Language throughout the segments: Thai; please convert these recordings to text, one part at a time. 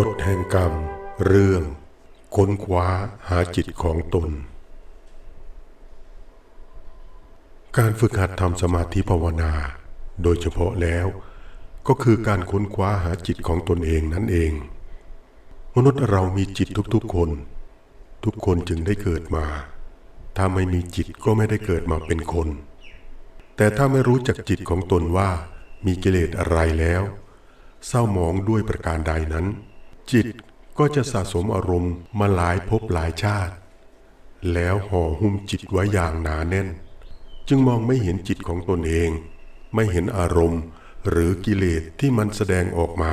กฎแห่งกรรม เรื่อง ค้นคว้าหาจิตของตน การฝึกหัดทำสมาธิภาวนา โดยเฉพาะแล้ว ก็คือการค้นคว้าหาจิตของตนเองนั่นเอง มนุษย์เรามีจิตทุกๆคน ทุกคนจึงได้เกิดมา ถ้าไม่มีจิตก็ไม่ได้เกิดมาเป็นคน แต่ถ้าไม่รู้จักจิตของตนว่ามีกิเลสอะไรแล้วเศร้าหมองด้วยประการใดนั้น จิตก็จะสะสมอารมณ์มาหลายภพหลายชาติ แล้วห่อหุ้มจิตไว้อย่างหนาแน่น จึงมองไม่เห็นจิตของตนเอง ไม่เห็นอารมณ์หรือกิเลสที่มันแสดงออกมา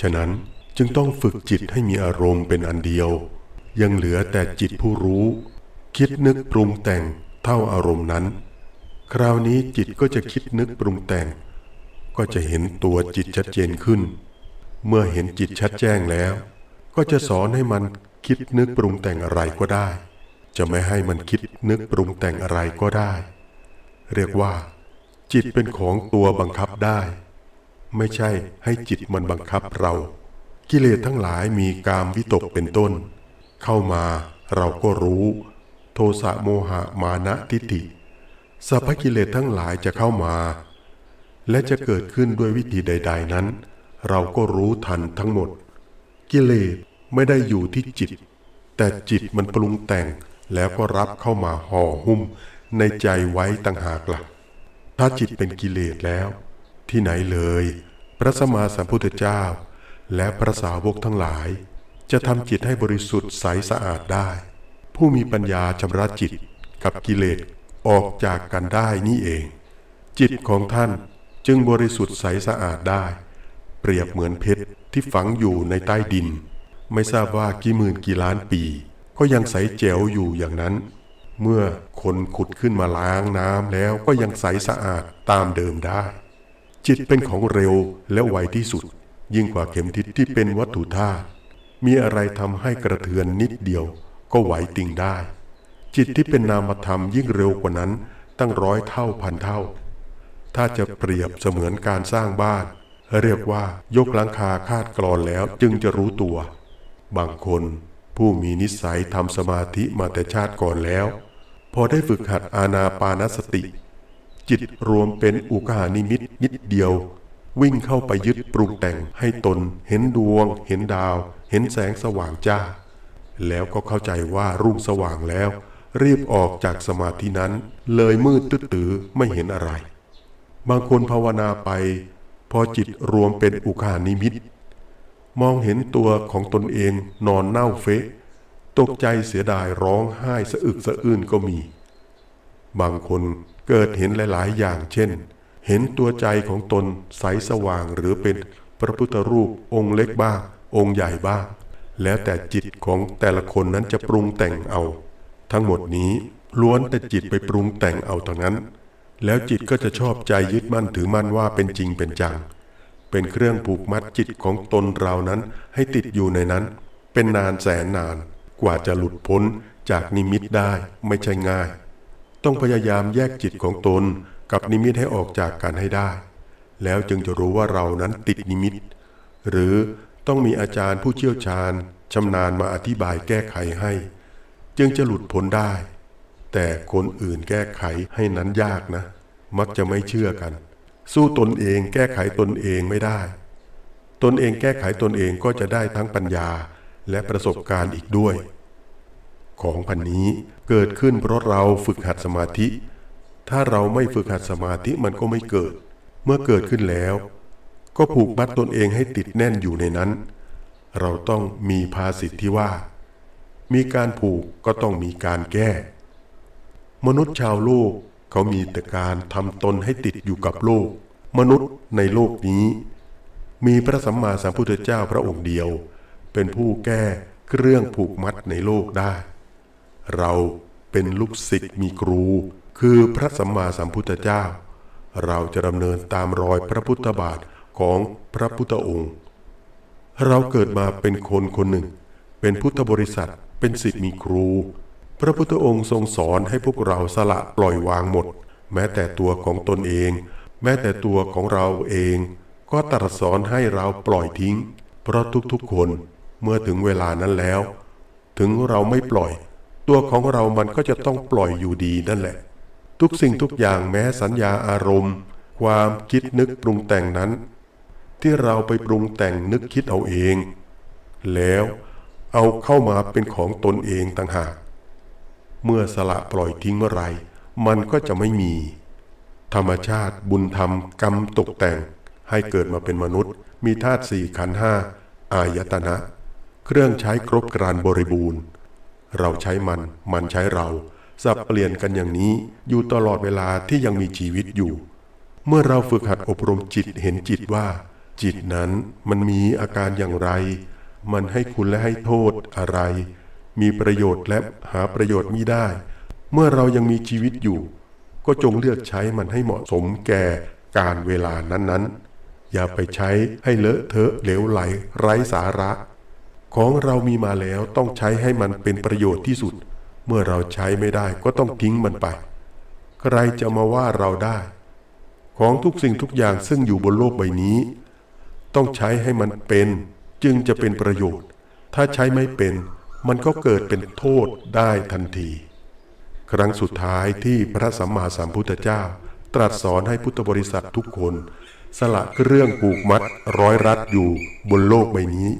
ฉะนั้นจึงต้องฝึกจิตให้มีอารมณ์เป็นอันเดียว ยังเหลือแต่จิตผู้รู้ คิดนึกปรุงแต่งเท่าอารมณ์นั้น คราวนี้จิตก็จะคิดนึกปรุงแต่ง ก็จะเห็นตัวจิตชัดเจนขึ้น เมื่อเห็นจิตชัดแจ้งแล้ว ก็จะสอนให้มันคิดนึกปรุงแต่งอะไรก็ได้ จะไม่ให้มันคิดนึกปรุงแต่งอะไรก็ได้ เรียกว่า จิตเป็นของตัวบังคับได้ ไม่ใช่ให้จิตมันบังคับเรา กิเลสทั้งหลายมีกามวิตกเป็นต้น เข้ามาเราก็รู้ โทสะโมหะมานะทิฏฐิสัพพกิเลสทั้งหลายจะเข้ามา และจะเกิดขึ้นด้วยวิธีใด ๆนั้น เราก็รู้ทันทั้งหมด กิเลสไม่ได้อยู่ที่จิต แต่จิตมันปรุงแต่งแล้วก็รับเข้ามาห่อหุ้มในใจไว้ต่างหากละ่ะ ถ้าจิตเป็นกิเลสแล้ว ที่ไหนเลย พระสมมาสัมพุทธเจ้า และพระสาวกทั้งหลาย จะทำจิตให้บริสุทธิ์ใสสะอาดได้ ผู้มีปัญญาชำระจิตกับกิเลสออกจากกันได้นี่เอง จิตของท่านจึงบริสุทธิ์ใสสะอาดได้ เปรียบเหมือนเพชรที่ฝังอยู่ในใต้ดิน ไม่ทราบว่ากี่หมื่นกี่ล้านปี ก็ยังใสแจ๋วอยู่อย่างนั้น เมื่อคนขุดขึ้นมาล้างน้ำแล้วก็ยังใสสะอาดตามเดิมได้ จิตเป็นของเร็วและไวที่สุด ยิ่งกว่าเข็มทิศที่เป็นวัตถุธาตุมีอะไรทำให้กระเทือนนิดเดียว ก็ไหวติงได้ จิตที่เป็นนามธรรมยิ่งเร็วกว่านั้นตั้งร้อยเท่าพันเท่า ถ้าจะเปรียบเสมือนการสร้างบ้าน เรียกว่ายกหลังคาคาดกรอนแล้วจึงจะรู้ตัว บางคนผู้มีนิสัยทำสมาธิมาแต่ชาติก่อนแล้ว พอได้ฝึกหัดอาณาปานสติ จิตรวมเป็นอุกานิมิตนิดเดียว วิ่งเข้าไปยึดปรุงแต่งให้ตน เห็นดวง เห็นดาว เห็นแสงสว่างจ้า แล้วก็เข้าใจว่ารุ่งสว่างแล้ว รีบออกจากสมาธินั้น เลยมืดตื้อไม่เห็นอะไร บางคนภาวนาไป พอจิตรวมเป็นอุคานิมิต มองเห็นตัวของตนเองนอนเน่าเฟะ ตกใจเสียดายร้องไห้สะอึกสะอื้นก็มี บางคนเกิดเห็นหลาย ๆ อย่างเช่น เห็นตัวใจของตนใสสว่างหรือเป็นพระพุทธรูปองค์เล็กบ้าง องค์ใหญ่บ้าง แล้วแต่จิตของแต่ละคนนั้นจะปรุงแต่งเอา ทั้งหมดนี้ล้วนแต่จิตไปปรุงแต่งเอาทั้งนั้น แล้วจิตก็จะชอบใจยึดมั่นถือมั่นว่าเป็นจริงเป็นจัง เป็นเครื่องผูกมัดจิตของตนเรานั้นให้ติดอยู่ในนั้น เป็นนานแสนนาน กว่าจะหลุดพ้นจากนิมิตได้ไม่ใช่ง่าย ต้องพยายามแยกจิตของตนกับนิมิตให้ออกจากกันให้ได้ แล้วจึงจะรู้ว่าเรานั้นติดนิมิต หรือต้องมีอาจารย์ผู้เชี่ยวชาญชำนาญมาอธิบายแก้ไขให้ จึงจะหลุดพ้นได้ แต่คนอื่นแก้ไขให้นั้นยากนะ มักจะไม่เชื่อกัน สู้ตนเองแก้ไขตนเองไม่ได้ ตนเองแก้ไขตนเองก็จะได้ทั้งปัญญาและประสบการณ์อีกด้วย ของพันนี้เกิดขึ้นเพราะเราฝึกหัดสมาธิ ถ้าเราไม่ฝึกหัดสมาธิมันก็ไม่เกิด เมื่อเกิดขึ้นแล้ว ก็ผูกมัดตนเองให้ติดแน่นอยู่ในนั้น เราต้องมีภาษิที่ว่า มีการผูกก็ต้องมีการแก้ มนุษย์ชาวโลกเขามีแต่การทำตนให้ติดอยู่กับโลก มนุษย์ในโลกนี้ มีพระสัมมาสัมพุทธเจ้าพระองค์เดียว เป็นผู้แก้เครื่องผูกมัดในโลกได้ เราเป็นลูกศิษย์มีครู คือพระสัมมาสัมพุทธเจ้า เราจะดำเนินตามรอยพระพุทธบาทของพระพุทธองค์ เราเกิดมาเป็นคนคนหนึ่ง เป็นพุทธบริษัทเป็นศิษย์มีครู พระพุทธองค์ทรงสอนให้พวกเราสละปล่อยวางหมด แม้แต่ตัวของตนเอง แม้แต่ตัวของเราเอง ก็ตรัสสอนให้เราปล่อยทิ้ง เพราะทุกๆคนเมื่อถึงเวลานั้นแล้ว ถึงเราไม่ปล่อย ตัวของเรามันก็จะต้องปล่อยอยู่ดีนั่นแหละ ทุกสิ่งทุกอย่างแม้สัญญาอารมณ์ ความคิดนึกปรุงแต่งนั้น ที่เราไปปรุงแต่งนึกคิดเอาเอง แล้วเอาเข้ามาเป็นของตนเองต่างหาก เมื่อสละปล่อยทิ้งเมื่อไรมันก็จะไม่มี ธรรมชาติบุญธรรมกรรมตกแต่ง ให้เกิดมาเป็นมนุษย์ มีธาตุสี่ขันห้าอายตนะ เครื่องใช้ครบกรานบริบูรณ์ เราใช้มัน มันใช้เรา สับเปลี่ยนกันอย่างนี้อยู่ตลอดเวลาที่ยังมีชีวิตอยู่ เมื่อเราฝึกหัดอบรมจิตเห็นจิตว่า จิตนั้นมันมีอาการอย่างไร มันให้คุณและให้โทษอะไร มีประโยชน์และหาประโยชน์มิได้ เมื่อเรายังมีชีวิตอยู่ ก็จงเลือกใช้มันให้เหมาะสมแก่การเวลานั้นๆ อย่าไปใช้ให้เลอะเทอะเหลวไหลไร้สาระ ของเรามีมาแล้วต้องใช้ให้มันเป็นประโยชน์ที่สุด เมื่อเราใช้ไม่ได้ก็ต้องทิ้งมันไป ใครจะมาว่าเราได้ ของทุกสิ่งทุกอย่างซึ่งอยู่บนโลกใบนี้ ต้องใช้ให้มันเป็นจึงจะเป็นประโยชน์ ถ้าใช้ไม่เป็น มันก็เกิดเป็นโทษได้ทันที ครั้งสุดท้ายที่พระสัมมาสัมพุทธเจ้า ตรัสสอนให้พุทธบริษัททุกคน สละเครื่องผูกมัดร้อยรัดอยู่บนโลกใบนี้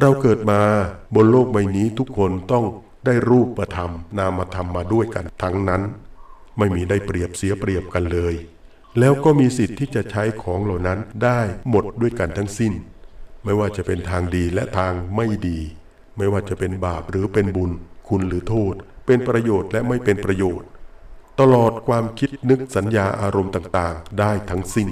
เราเกิดมาบนโลกใบนี้ทุกคนต้องได้รูปธรรมนามธรรมมาด้วยกันทั้งนั้น ไม่มีได้เปรียบเสียเปรียบกันเลย แล้วก็มีสิทธิ์ที่จะใช้ของเหล่านั้นได้หมดด้วยกันทั้งสิ้น ไม่ว่าจะเป็นทางดีและทางไม่ดี ไม่ว่าจะเป็นบาปหรือเป็นบุญ คุณหรือโทษ เป็นประโยชน์และไม่เป็นประโยชน์ ตลอดความคิดนึกสัญญาอารมณ์ต่างๆ ได้ทั้งสิ้น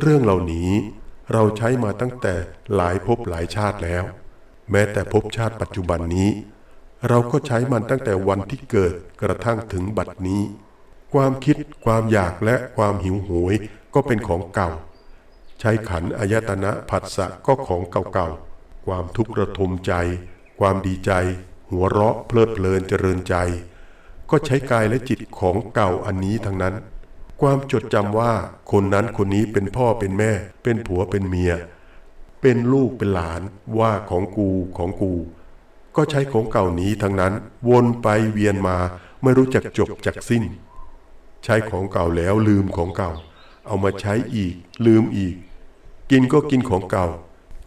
เรื่องเหล่านี้เราใช้มาตั้งแต่หลายภพหลายชาติแล้ว แม้แต่ภพชาติปัจจุบันนี้ เราก็ใช้มันตั้งแต่วันที่เกิดกระทั่งถึงบัดนี้ ความคิดความอยากและความหิวโหยก็เป็นของเก่า ใช้ขันอายตนะผัสสะก็ของเก่าๆ ความทุกข์ระทมใจ ความดีใจ หัวเราะเพลิดเพลินเจริญใจ ก็ใช้กายและจิตของเก่าอันนี้ทั้งนั้น ความจดจำว่าคนนั้นคนนี้เป็นพ่อเป็นแม่ เป็นผัวเป็นเมีย เป็นลูกเป็นหลานว่าของกูของกู ก็ใช้ของเก่านี้ทั้งนั้น วนไปเวียนมาไม่รู้จักจบจักสิ้น ใช้ของเก่าแล้วลืมของเก่า เอามาใช้อีก ลืมอีก กินก็กินของเก่า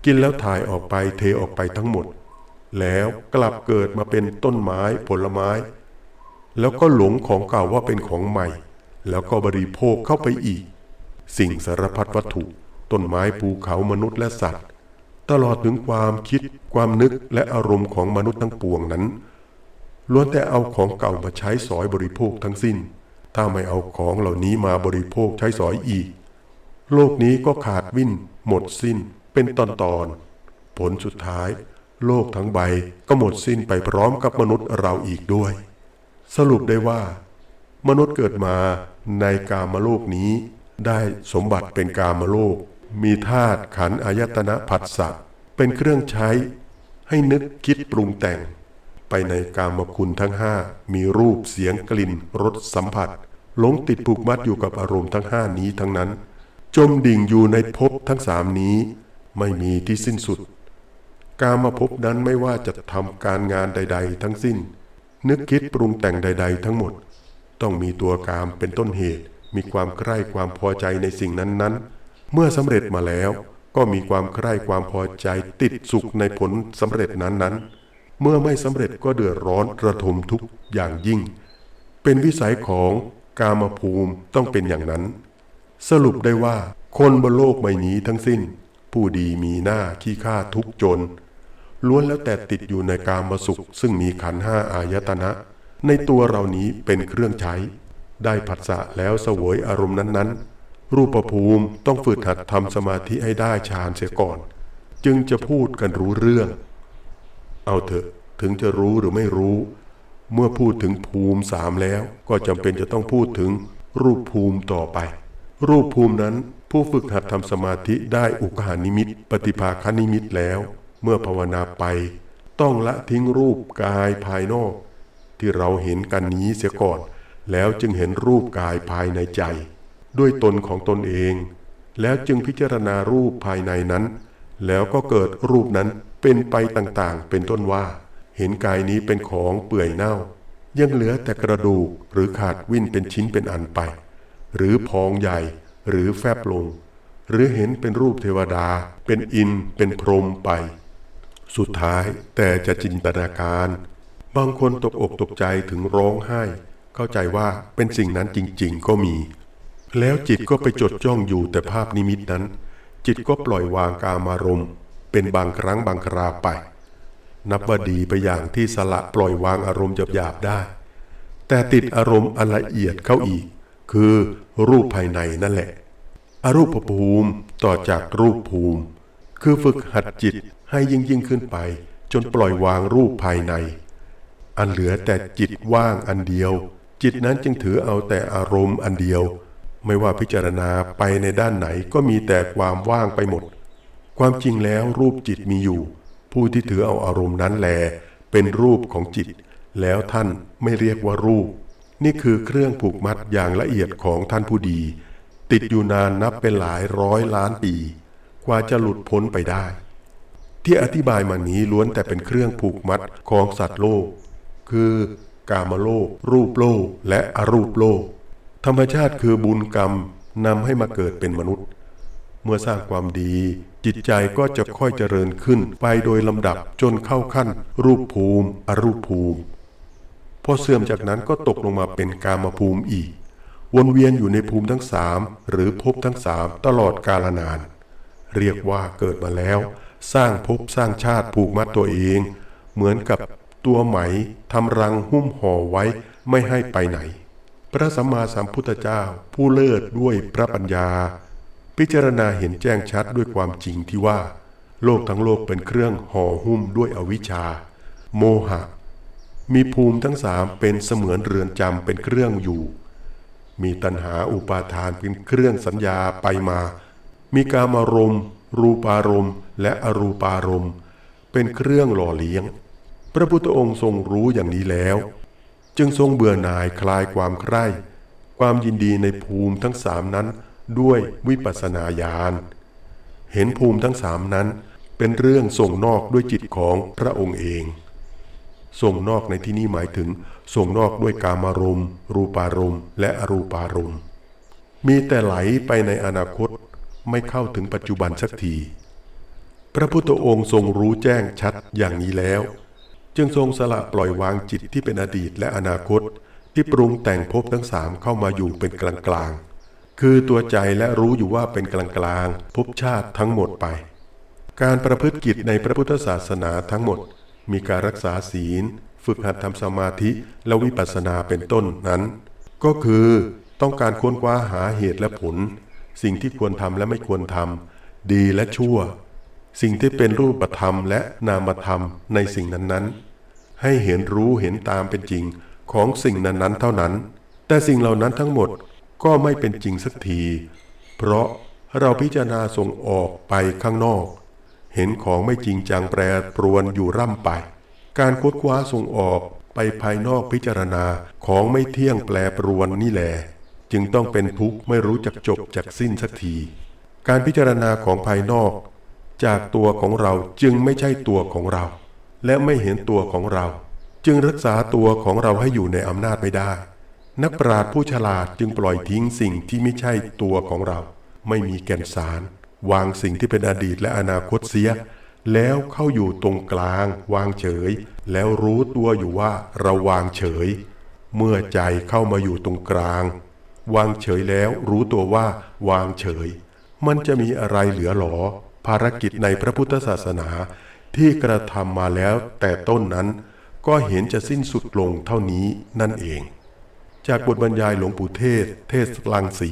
กินแล้วถ่ายออกไปเทออกไปทั้งหมด แล้วกลับเกิดมาเป็นต้นไม้ผลไม้ แล้วก็หลงของเก่าว่าเป็นของใหม่ แล้วก็บริโภคเข้าไปอีก สิ่งสารพัดวัตถุ ต้นไม้ภูเขามนุษย์และสัตว์ ตลอดถึงความคิด ความนึกและอารมณ์ของมนุษย์ทั้งปวงนั้นล้วนแต่เอาของเก่ามาใช้สอยบริโภคทั้งสิ้น ถ้าไม่เอาของเหล่านี้มาบริโภคใช้สอยอีก โลกนี้ก็ขาดวิ่น หมดสิ้น เป็นตอนตอนๆผลสุดท้าย โลกทั้งใบก็หมดสิ้นไปพร้อมกับมนุษย์เราอีกด้วย สรุปได้ว่า มนุษย์เกิดมาในกามโลกนี้ ได้สมบัติเป็นกามโลก มีธาตุขันธ์อายตนะผัสสะเป็นเครื่องใช้ ให้นึกคิดปรุงแต่ง ไปในกามคุณทั้งห้ามีรูปเสียงกลิ่นรสสัมผัสหลงติดผูกมัดอยู่กับอารมณ์ทั้งห้านี้ทั้งนั้น จมดิ่งอยู่ในภพทั้งสามนี้ ไม่มีที่สิ้นสุด กามาภพนั้นไม่ว่าจะทำการงานใด ๆ ทั้งสิ้น นึกคิดปรุงแต่งใด ๆ ทั้งหมด ต้องมีตัวกามเป็นต้นเหตุ มีความใคร่ความพอใจในสิ่งนั้นๆ เมื่อสำเร็จมาแล้ว ก็มีความใคร่ความพอใจติดสุขในผลสำเร็จนั้นๆ เมื่อไม่สำเร็จก็เดือดร้อนระทมทุกอย่างยิ่ง เป็นวิสัยของกามภูมิต้องเป็นอย่างนั้น สรุปได้ว่าคนบนโลกใบนี้ทั้งสิ้น ผู้ดีมีหน้าขี้ข้าทุกจน ล้วนแล้วแต่ติดอยู่ในกามสุข ซึ่งมีขันห้าอายตนะ ในตัวเรานี้เป็นเครื่องใช้ ได้ผัสสะแล้วเสวยอารมณ์นั้นๆ รูปภูมิต้องฝึกหัดทำสมาธิให้ได้ฌานเสียก่อน จึงจะพูดกันรู้เรื่อง เอาเถอะถึงจะรู้หรือไม่รู้ เมื่อพูดถึงภูมิสามแล้วก็จำเป็นจะต้องพูดถึงรูปภูมิต่อไป รูปภูมินั้นผู้ฝึกหัดทำสมาธิได้อุกหานิมิต ปฏิภาคนิมิตแล้ว เมื่อภาวนาไป ต้องละทิ้งรูปกายภายนอก ที่เราเห็นกันนี้เสียก่อน แล้วจึงเห็นรูปกายภายในใจ ด้วยตนของตนเอง แล้วจึงพิจารณารูปภายในนั้น แล้วก็เกิดรูปนั้นเป็นไปต่างๆ เป็นต้นว่า เห็นกายนี้เป็นของเปื่อยเน่า ยังเหลือแต่กระดูกหรือขาดวิ่นเป็นชิ้นเป็นอันไป หรือพองใหญ่ หรือแฟบลง หรือเห็นเป็นรูปเทวดา เป็นอินเป็นพรหมไป สุดท้ายแต่จะจินตนาการ บางคนตกอกตกใจถึงร้องไห้ เข้าใจว่าเป็นสิ่งนั้นจริง ๆ ก็มี แล้วจิตก็ไปจดจ้องอยู่แต่ภาพนิมิตนั้น จิตก็ปล่อยวางกามารมณ์ เป็นบางครั้งบางคราไป นับว่าดีไปอย่างที่สละปล่อยวางอารมณ์หยาบๆได้ แต่ติดอารมณ์อันละเอียดเข้าอีก คือรูปภายในนั่นแหละ อรูปภูมิต่อจากรูปภูมิ คือฝึกหัดจิตให้ยิ่งยิ่งขึ้นไป จนปล่อยวางรูปภายใน อันเหลือแต่จิตว่างอันเดียว จิตนั้นจึงถือเอาแต่อารมณ์อันเดียว ไม่ว่าพิจารณาไปในด้านไหนก็มีแต่ความว่างไปหมด ความจริงแล้วรูปจิตมีอยู่ ผู้ที่ถือเอาอารมณ์นั้นแล เป็นรูปของจิต แล้วท่านไม่เรียกว่ารูป นี่คือเครื่องผูกมัดอย่างละเอียดของท่านผู้ดี ติดอยู่นานนับเป็นหลายร้อยล้านปี กว่าจะหลุดพ้นไปได้ ที่อธิบายมานี้ล้วนแต่เป็นเครื่องผูกมัดของสัตว์โลก คือกามโลก รูปโลก และอรูปโลก ธรรมชาติคือบุญกรรมนำให้มาเกิดเป็นมนุษย์ เมื่อสร้างความดี จิตใจก็จะค่อยเจริญขึ้นไปโดยลำดับจนเข้าขั้น รูปภูมิ อรูปภูมิ พอเสื่อมจากนั้นก็ตกลงมาเป็นกามภูมิอีก วนเวียนอยู่ในภูมิทั้งสามหรือภพทั้งสามตลอดกาลนาน เรียกว่าเกิดมาแล้ว สร้างภพสร้างชาติผูกมัดตัวเอง เหมือนกับตัวไหมทำรังหุ้มห่อไว้ไม่ให้ไปไหน พระสัมมาสัมพุทธเจ้า ผู้เลิศด้วยพระปัญญา พิจารณาเห็นแจ้งชัดด้วยความจริงที่ว่า โลกทั้งโลกเป็นเครื่องห่อหุ้มด้วยอวิชชา โมหะ มีภูมิทั้งสามเป็นเสมือนเรือนจำเป็นเครื่องอยู่ มีตัณหาอุปาทานเป็นเครื่องสัญญาไปมา มีกามารมณ์ รูปารมณ์ และอรูปารมณ์ เป็นเครื่องหล่อเลี้ยง พระพุทธองค์ทรงรู้อย่างนี้แล้ว จึงทรงเบื่อหน่ายคลายความใคร่ ความยินดีในภูมิทั้งสามนั้นด้วยวิปัสสนาญาณเห็นภูมิทั้งสามนั้นเป็นเรื่องส่งนอกด้วยจิตของพระองค์เอง ส่งนอกในที่นี้หมายถึง ส่งนอกด้วยกามารมณ์ รูปารมณ์ และอรูปารมณ์ มีแต่ไหลไปในอนาคตไม่เข้าถึงปัจจุบันสักที พระพุทธองค์ทรงรู้แจ้งชัดอย่างนี้แล้ว จึงทรงสละปล่อยวางจิตที่เป็นอดีตและอนาคต ที่ปรุงแต่งภพทั้งสามเข้ามาอยู่เป็นกลางๆคือตัวใจและรู้อยู่ว่าเป็นกลางๆภพชาติทั้งหมดไป การประพฤติกิจในพระพุทธศาสนาทั้งหมด มีการรักษาศีล ฝึกหัดทำสมาธิและวิปัสสนาเป็นต้นนั้น ก็คือต้องการค้นคว้าหาเหตุและผล สิ่งที่ควรทำและไม่ควรทำดีและชั่ว สิ่งที่เป็นรูปธรรมและนามธรรมในสิ่งนั้นๆ ให้เห็นรู้เห็นตามเป็นจริงของสิ่งนั้นๆ เท่านั้น แต่สิ่งเหล่านั้นทั้งหมดก็ไม่เป็นจริงสักที เพราะเราพิจารณาส่งออกไปข้างนอก เห็นของไม่จริงจังแปรปรวนอยู่ร่ำไป การค้นคว้าส่งออกไปภายนอกพิจารณาของไม่เที่ยงแปรปรวนนี่แหละจึงต้องเป็นทุกข์ไม่รู้จักจบจากสิ้นสักที การพิจารณาของภายนอก จากตัวของเราจึงไม่ใช่ตัวของเรา และไม่เห็นตัวของเรา จึงรักษาตัวของเราให้อยู่ในอำนาจไม่ได้ นักปราชญ์ผู้ฉลาดจึงปล่อยทิ้งสิ่งที่ไม่ใช่ตัวของเรา ไม่มีแก่นสาร วางสิ่งที่เป็นอดีตและอนาคตเสีย แล้วเข้าอยู่ตรงกลาง วางเฉย แล้วรู้ตัวอยู่ว่าเราวางเฉย เมื่อใจเข้ามาอยู่ตรงกลาง วางเฉยแล้วรู้ตัวว่า วางเฉย มันจะมีอะไรเหลือหรอ ภารกิจในพระพุทธศาสนา ที่กระทำมาแล้วแต่ต้นนั้น ก็เห็นจะสิ้นสุดลงเท่านี้นั่นเอง จากบทบรรยายหลวงปู่เทศ เทศลังสี